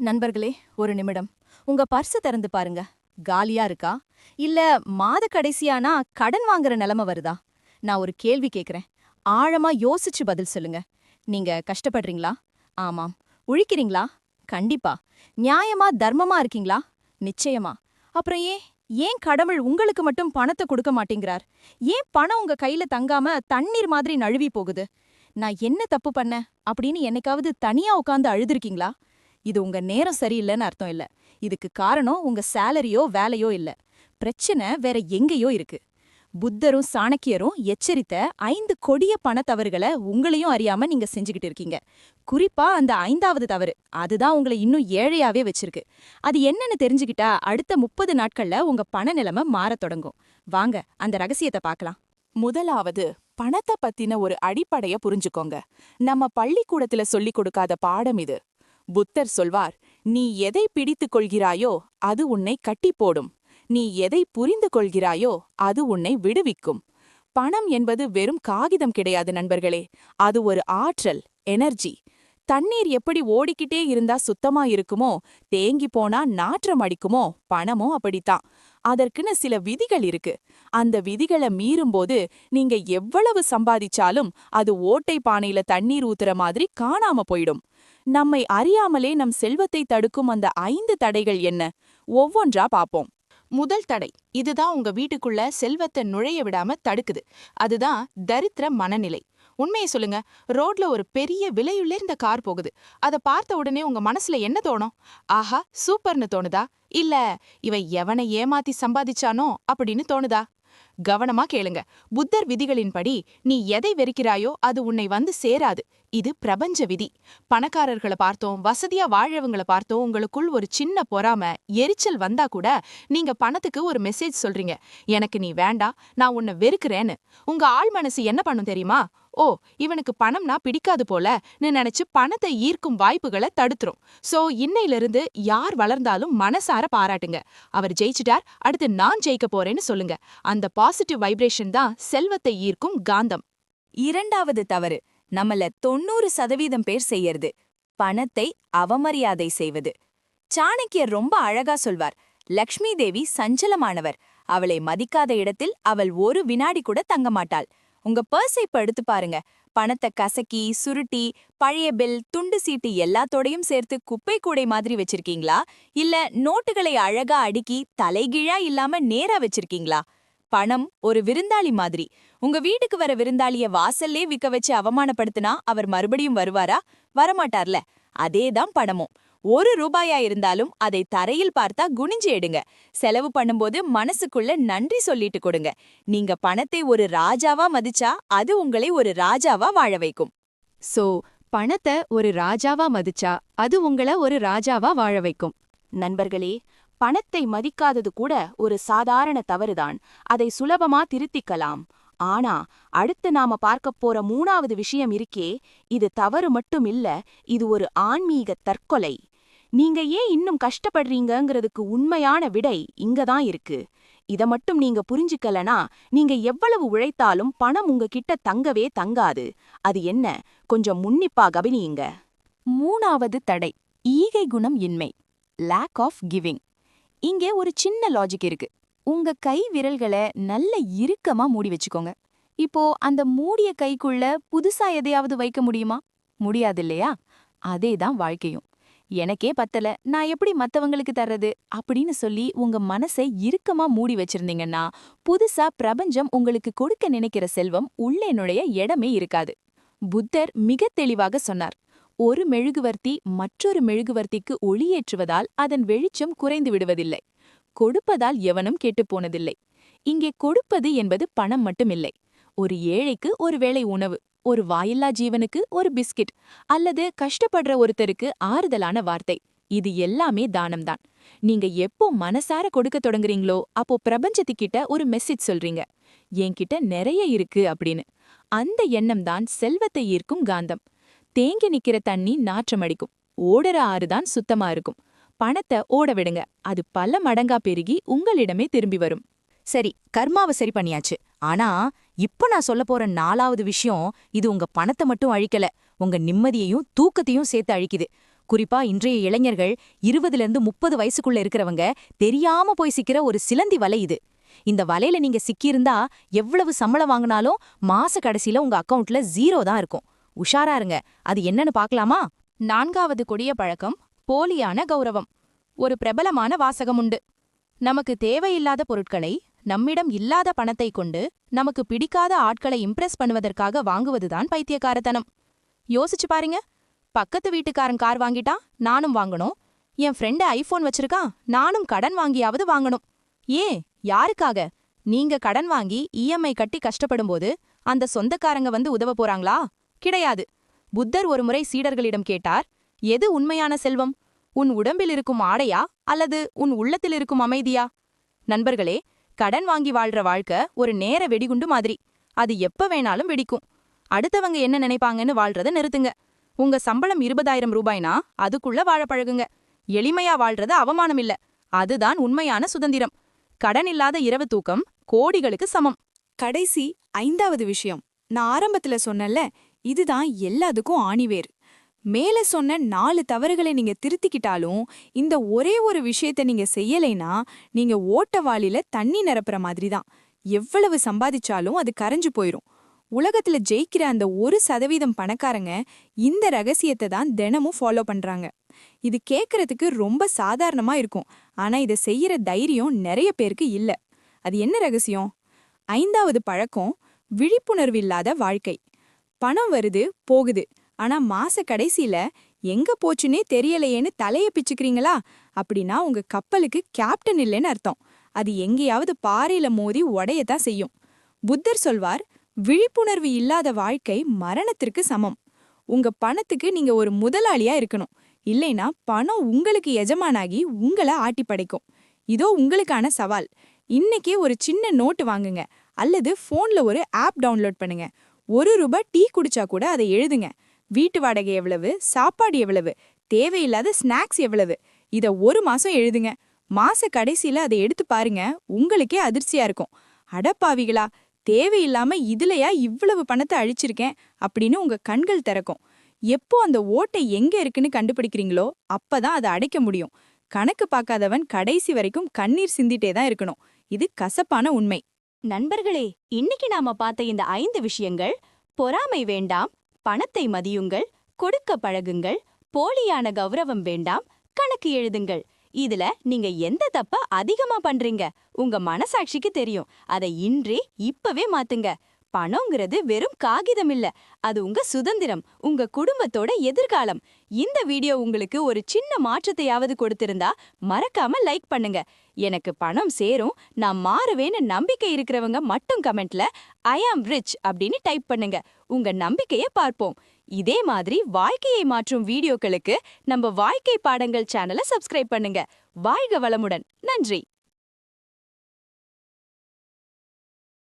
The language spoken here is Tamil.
நண்பர்களே ஒரு நிமிடம். உங்க பர்ஸ் திறந்து பாருங்க. காலியா இருக்கா? இல்ல மாத கடைசியானா கடன் வாங்குற நிலைமை வருதா? நான் ஒரு கேள்வி கேக்குறேன். ஆழமா யோசிச்சு பதில் சொல்லுங்க. நீங்க கஷ்டப்படுறீங்களா? ஆமாம். உழிக்கிறீங்களா? கண்டிப்பா. நியாயமா தர்மமா இருக்கீங்களா? நிச்சயமா. அப்புறம் ஏன் ஏன் கடவுள் உங்களுக்கு மட்டும் பணத்தை கொடுக்க மாட்டேங்கிறார்? ஏன் பணம் உங்க கையில தங்காம தண்ணீர் மாதிரி நழுவி போகுது? நான் என்ன தப்பு பண்ண அப்படின்னு என்னைக்காவது தனியா உட்காந்து அழுதுருக்கீங்களா? இது உங்க நேரம் சரியில்லைன்னு அர்த்தம் இல்ல. இதுக்கு காரணம் உங்க சேலரியோ வேலையோ இல்ல. பிரச்சனை வேற எங்கேயோ இருக்கு. புத்தரும் சாணக்கியரும் எச்சரித்த ஐந்து கொடிய பணத்தவறுகளை உங்களையும் அறியாம நீங்க செஞ்சுக்கிட்டு இருக்கீங்க. குறிப்பா அந்த ஐந்தாவது தவறு. அதுதான் உங்களை இன்னும் ஏழையாவே வச்சிருக்கு. அது என்னன்னு தெரிஞ்சுக்கிட்டா அடுத்த முப்பது நாட்கள்ல உங்க பண நிலைமை மாறத் தொடங்கும். வாங்க அந்த ரகசியத்தை பார்க்கலாம். முதலாவது பணத்தை பத்தின ஒரு அடிப்படைய புரிஞ்சுக்கோங்க. நம்ம பள்ளிக்கூடத்துல சொல்லிக் கொடுக்காத பாடம் இது. புத்தர் சொல்வார் நீ எதை பிடித்துக் கொள்கிறாயோ அது உன்னை கட்டி போடும். நீ எதை புரிந்து கொள்கிறாயோ அது உன்னை விடுவிக்கும். பணம் என்பது வெறும் காகிதம் கிடையாது நண்பர்களே அது ஒரு ஆற்றல் எனர்ஜி தண்ணீர் எப்படி ஓடிக்கிட்டே இருந்தா சுத்தமா இருக்குமோ தேங்கி போனா நாற்றம் அடிக்குமோ பணமும் அப்படித்தான். அதற்குன்னு சில விதிகள் இருக்கு. அந்த விதிகளை மீறும்போது நீங்க எவ்வளவு சம்பாதிச்சாலும் அது ஓட்டை பானையில தண்ணீர் ஊத்துற மாதிரி காணாம போயிடும். நம்மை அறியாமலே நம் செல்வத்தை தடுக்கும் அந்த ஐந்து தடைகள் என்ன? ஒவ்வொன்றா பார்ப்போம். முதல் தடை இதுதான் உங்க வீட்டுக்குள்ள செல்வத்தை நுழைய விடாம தடுக்குது. அதுதான் தரித்திர மனநிலை. உண்மையை சொல்லுங்க ரோட்ல ஒரு பெரிய விலையுள்ளேர்ந்த கார் போகுது. அதை பார்த்த உடனே உங்க மனசுல என்ன தோணும்? ஆஹா சூப்பர்னு தோணுதா? இல்ல இவன் எவனை ஏமாத்தி சம்பாதிச்சானோ அப்படின்னு தோணுதா? கவனமா கேளுங்க. புத்தர் விதிகளின்படி நீ எதை வெறுக்கிறாயோ அது உன்னை வந்து சேராது. இது பிரபஞ்ச விதி. பணக்காரர்களை பார்த்தோம் வசதியா வாழவங்கள பார்த்தோம் உங்களுக்குள் ஒரு சின்ன பொறாம எரிச்சல் வந்தா கூட நீங்க பணத்துக்கு ஒரு மெசேஜ் சொல்றீங்க. எனக்கு நீ வேண்டா நான் உன்னை வெறுக்கிறேன்னு. உங்க ஆள் மனசு என்ன பண்ணும் தெரியுமா? ஓ இவனுக்கு பணம்னா பிடிக்காது போல நீ நினைச்சு பணத்தை ஈர்க்கும் வாய்ப்புகளை தடுத்துரும். சோ இன்னையிலிருந்து யார் வளர்ந்தாலும் மனசார பாராட்டுங்க. அவர் ஜெயிச்சிட்டார் அடுத்து நான் ஜெயிக்க போறேன்னு சொல்லுங்க. அந்த பாசிட்டிவ் வைப்ரேஷன் தான் செல்வத்தை ஈர்க்கும் காந்தம். இரண்டாவது தவறு நம்மள தொண்ணூறு சதவீதம் பேர் செய்யறது பணத்தை அவமரியாதை செய்வது. சாணக்கியர் ரொம்ப அழகா சொல்வார் லக்ஷ்மி தேவி சஞ்சலமானவர். அவளை மதிக்காத இடத்தில் அவள் ஒரு வினாடி கூட தங்க மாட்டாள். உங்க பர்ஸை இப்ப எடுத்து பாருங்க. பணத்தை கசக்கி சுருட்டி பழைய பில் துண்டு சீட்டு எல்லாத்தோடையும் சேர்த்து குப்பை கூடை மாதிரி வச்சிருக்கீங்களா? இல்ல நோட்டுகளை அழகா அடுக்கி தலைகீழா இல்லாம நேரா வச்சிருக்கீங்களா? பணம் ஒரு விருந்தாளி மாதிரி. உங்க வீட்டுக்கு வர விருந்தாளிய வாசல்லே விக்க வச்சு அவமானப்படுத்தினா அவர் மறுபடியும் வருவாரா? வரமாட்டார்ல. அதேதான் பணமும். ஒரு ரூபாயா இருந்தாலும் அதை தரையில் பார்த்தா குனிஞ்சு எடுங்க. செலவு பண்ணும்போது மனசுக்குள்ள நன்றி சொல்லிட்டு கொடுங்க. நீங்க பணத்தை ஒரு ராஜாவா மதிச்சா அது உங்களை ஒரு ராஜாவா வாழ வைக்கும். சோ பணத்தை ஒரு ராஜாவா மதிச்சா அது உங்கள ஒரு ராஜாவா வாழ வைக்கும். நண்பர்களே பணத்தை மதிக்காதது கூட ஒரு சாதாரண தவறுதான். அதை சுலபமா திருத்திக்கலாம். ஆனா அடுத்து நாம பார்க்கப் போற மூணாவது விஷயம் இருக்கே இது தவறு மட்டும் இல்ல இது ஒரு ஆன்மீக தற்கொலை. நீங்க ஏன் இன்னும் கஷ்டப்படுறீங்கங்கிறதுக்கு உண்மையான விடை இங்கதான் இருக்கு. இத மட்டும் நீங்க புரிஞ்சுக்கலனா நீங்க எவ்வளவு உழைத்தாலும் பணம் உங்ககிட்ட தங்கவே தங்காது. அது என்ன? கொஞ்சம் முன்னிப்பா கவனியுங்க மூணாவது தடை ஈகை குணம் இன்மை லேக் ஆஃப் கிவிங் இங்கே ஒரு சின்ன லாஜிக் இருக்கு. உங்க கை விரல்களை நல்ல இறுக்கமா மூடி வச்சுக்கோங்க. இப்போ அந்த மூடிய கைக்குள்ள புதுசா எதையாவது வைக்க முடியுமா? முடியாது இல்லையா அதேதான் வாழ்க்கையும். எனக்கே பத்தல நான் எப்படி மத்தவங்களுக்கு தர்றது? அப்படின்னு சொல்லி உங்க மனசை இறுக்கமா மூடி வச்சிருந்தீங்கன்னா புதுசா பிரபஞ்சம் உங்களுக்கு கொடுக்க நினைக்கிற செல்வம் உள்ளே நுழைய இடமே இருக்காது. புத்தர் மிக தெளிவாக சொன்னார் ஒரு மெழுகுவர்த்தி மற்றொரு மெழுகுவர்த்திக்கு ஒளியேற்றுவதால் அதன் வெளிச்சம் குறைந்து விடுவதில்லை. கொடுப்பதால் எவனும் கெட்டுப்போனதில்லை இங்கே கொடுப்பது என்பது பணம் மட்டுமில்லை. ஒரு ஏழைக்கு ஒரு வேளை உணவு. ஒரு வாயில்லா ஜீவனுக்கு ஒரு பிஸ்கட் அல்லது கஷ்டப்படுற ஒருத்தருக்கு ஆறுதலான வார்த்தை. இது எல்லாமே தானம்தான். நீங்க எப்போ மனசார கொடுக்க தொடங்குறீங்களோ அப்போ பிரபஞ்சத்துக்கிட்ட ஒரு மெசேஜ் சொல்றீங்க. என்கிட்ட நிறைய இருக்கு அப்படின்னு. அந்த எண்ணம் தான் செல்வத்தை ஈர்க்கும் காந்தம். தேங்கி நிக்கிற தண்ணி நாற்றமடிக்கும் ஓடுற ஆறுதான் சுத்தமா இருக்கும். பணத்தை ஓட விடுங்க. அது பல மடங்கா பெருகி உங்களிடமே திரும்பி வரும். சரி கர்மாவை சரி பண்ணியாச்சு. ஆனா இப்ப நான் சொல்ல போற நாலாவது விஷயம் இது உங்க பணத்தை மட்டும் அழிக்கல. உங்க நிம்மதியையும் தூக்கத்தையும் சேர்த்து அழிக்குது. குறிப்பா இன்றைய இளைஞர்கள் இருபதுல இருந்து முப்பது வயசுக்குள்ள இருக்கிறவங்க தெரியாம போய் சிக்கிற ஒரு சிலந்தி வலை இது. இந்த வலையில நீங்க சிக்கியிருந்தா எவ்வளவு சம்பளம் வாங்கினாலும் மாச கடைசியில உங்க அக்கவுண்ட்ல ஜீரோ தான் இருக்கும். உஷாரா இருங்க. அது என்னன்னு பாக்கலாமா நான்காவது கொடிய பழக்கம் போலியான கௌரவம். ஒரு பிரபலமான வாசகம் உண்டு. நமக்கு தேவையில்லாத பொருட்களை நம்மிடம் இல்லாத பணத்தை கொண்டு நமக்கு பிடிக்காத ஆட்களை இம்ப்ரெஸ் பண்ணுவதற்காக வாங்குவதுதான் பைத்தியக்காரத்தனம். யோசிச்சு பாருங்க. பக்கத்து வீட்டுக்காரன் கார் வாங்கிட்டா நானும் வாங்கணும். என் ஃப்ரெண்டு ஐஃபோன் வச்சிருக்கான் நானும் கடன் வாங்கியாவது வாங்கணும். ஏன் யாருக்காக? நீங்க கடன் வாங்கி இஎம்ஐ கட்டி கஷ்டப்படும்போது அந்த சொந்தக்காரங்க வந்து உதவ போறாங்களா? கிடையாது. புத்தர் ஒருமுறை சீடர்களிடம் கேட்டார் எது உண்மையான செல்வம்? உன் உடம்பில் இருக்கும் ஆடையா அல்லது உன் உள்ளத்தில் இருக்கும் அமைதியா? நண்பர்களே கடன் வாங்கி வாழ்ற வாழ்க்கை ஒரு நேர வெடிகுண்டு மாதிரி. அது எப்ப வேணாலும் வெடிக்கும். அடுத்தவங்க என்ன நினைப்பாங்கன்னு வாழ்றத நிறுத்துங்க. உங்க சம்பளம் இருபதாயிரம் ரூபாய்னா அதுக்குள்ள வாழ பழகுங்க. எளிமையா வாழ்றது அவமானம் இல்ல. அதுதான் உண்மையான சுதந்திரம். கடன் இல்லாத இரவு தூக்கம் கோடிகளுக்கு சமம். கடைசி ஐந்தாவது விஷயம். நான் ஆரம்பத்துல சொன்னேன்ல இதுதான் எல்லாத்துக்கும் ஆணிவேர். மேல சொன்ன நாலு தவறுகளை நீங்க திருத்திக்கிட்டாலும் இந்த ஒரே ஒரு விஷயத்த நீங்க செய்யலைனா நீங்க ஓட்டவாளியில தண்ணி நிரப்புற மாதிரி தான் எவ்வளவு சம்பாதிச்சாலும் அது கரைஞ்சு போயிரும். உலகத்துல ஜெயிக்கிற அந்த ஒரு சதவீதம் பணக்காரங்க இந்த ரகசியத்தை தான் தினமும் ஃபாலோ பண்றாங்க. இது கேட்கறதுக்கு ரொம்ப சாதாரணமா இருக்கும். ஆனா இதை செய்யற தைரியம் நிறைய பேருக்கு இல்ல. அது என்ன ரகசியம்? ஐந்தாவது பழக்கம் விழிப்புணர்வு இல்லாத வாழ்க்கை. பணம் வருது போகுது. ஆனா மாச கடைசியில எங்க போச்சுன்னே தெரியலையேன்னு தலைய பிச்சுக்கிறீங்களா? அப்படின்னா உங்க கப்பலுக்கு கேப்டன் இல்லைன்னு அர்த்தம். அது எங்கேயாவது பாறையில மோதி உடையத்தான் செய்யும். புத்தர் சொல்வார் விழிப்புணர்வு இல்லாத வாழ்க்கை மரணத்திற்கு சமம். உங்க பணத்துக்கு நீங்க ஒரு முதலாளியா இருக்கணும். இல்லைனா பணம் உங்களுக்கு எஜமானாகி உங்களை ஆட்டி படைக்கும். இதோ உங்களுக்கான சவால். இன்னைக்கே ஒரு சின்ன நோட்டு வாங்குங்க. அல்லது ஃபோன்ல ஒரு ஆப் டவுன்லோட் பண்ணுங்க. ஒரு ரூபாய் டீ குடிச்சா கூட அதை எழுதுங்க. வீட்டு வாடகை எவ்வளவு சாப்பாடு எவ்வளவு தேவையில்லாத ஸ்நாக்ஸ் எவ்வளவு? இத ஒரு மாசம் எழுதுங்க. மாச கடைசியில அதை எடுத்து பாருங்க. உங்களுக்கே அதிர்ச்சியா இருக்கும். அடப்பாவிகளா தேவையில்லாம இதுலயா இவ்வளவு பணத்தை அழிச்சிருக்கேன் அப்படின்னு உங்க கண்கள் திறக்கும். எப்போ அந்த ஓட்டை எங்க இருக்குன்னு கண்டுபிடிக்கிறீங்களோ அப்பதான் அதை அடைக்க முடியும். கணக்கு பார்க்காதவன் கடைசி வரைக்கும் கண்ணீர் சிந்திட்டே தான் இருக்கணும். இது கசப்பான உண்மை. நண்பர்களே இன்னைக்கு நாம பார்த்த இந்த ஐந்து விஷயங்கள் பொறாமை வேண்டாம் பணத்தை மதியுங்கள் கொடுக்க பழகுங்கள் போலியான கௌரவம் வேண்டாம் கணக்கு எழுதுங்கள். இதுல நீங்க எந்த தப்ப அதிகமா பண்றீங்க? உங்க மனசாட்சிக்கு தெரியும். அதை இன்றே இப்பவே மாத்துங்க. பணங்கிறது வெறும் காகிதம் இல்ல அது உங்க சுதந்திரம் உங்க குடும்பத்தோட எதிர்காலம். இந்த வீடியோ உங்களுக்கு ஒரு சின்ன மாற்றத்தையாவது கொடுத்திருந்தா மறக்காம லைக் பண்ணுங்க. எனக்கு பணம் சேரும் நான் மாறுவேன்னு நம்பிக்கை இருக்கிறவங்க மட்டும் கமெண்ட்ல ஐ ஆம் ரிச் அப்படின்னு டைப் பண்ணுங்க. உங்க நம்பிக்கைய பார்ப்போம். இதே மாதிரி வாழ்க்கையை மாற்றும் வீடியோக்களுக்கு நம்ம வாழ்க்கை பாடங்கள் சேனலை சப்ஸ்கிரைப் பண்ணுங்க. வாழ்க வளமுடன். நன்றி.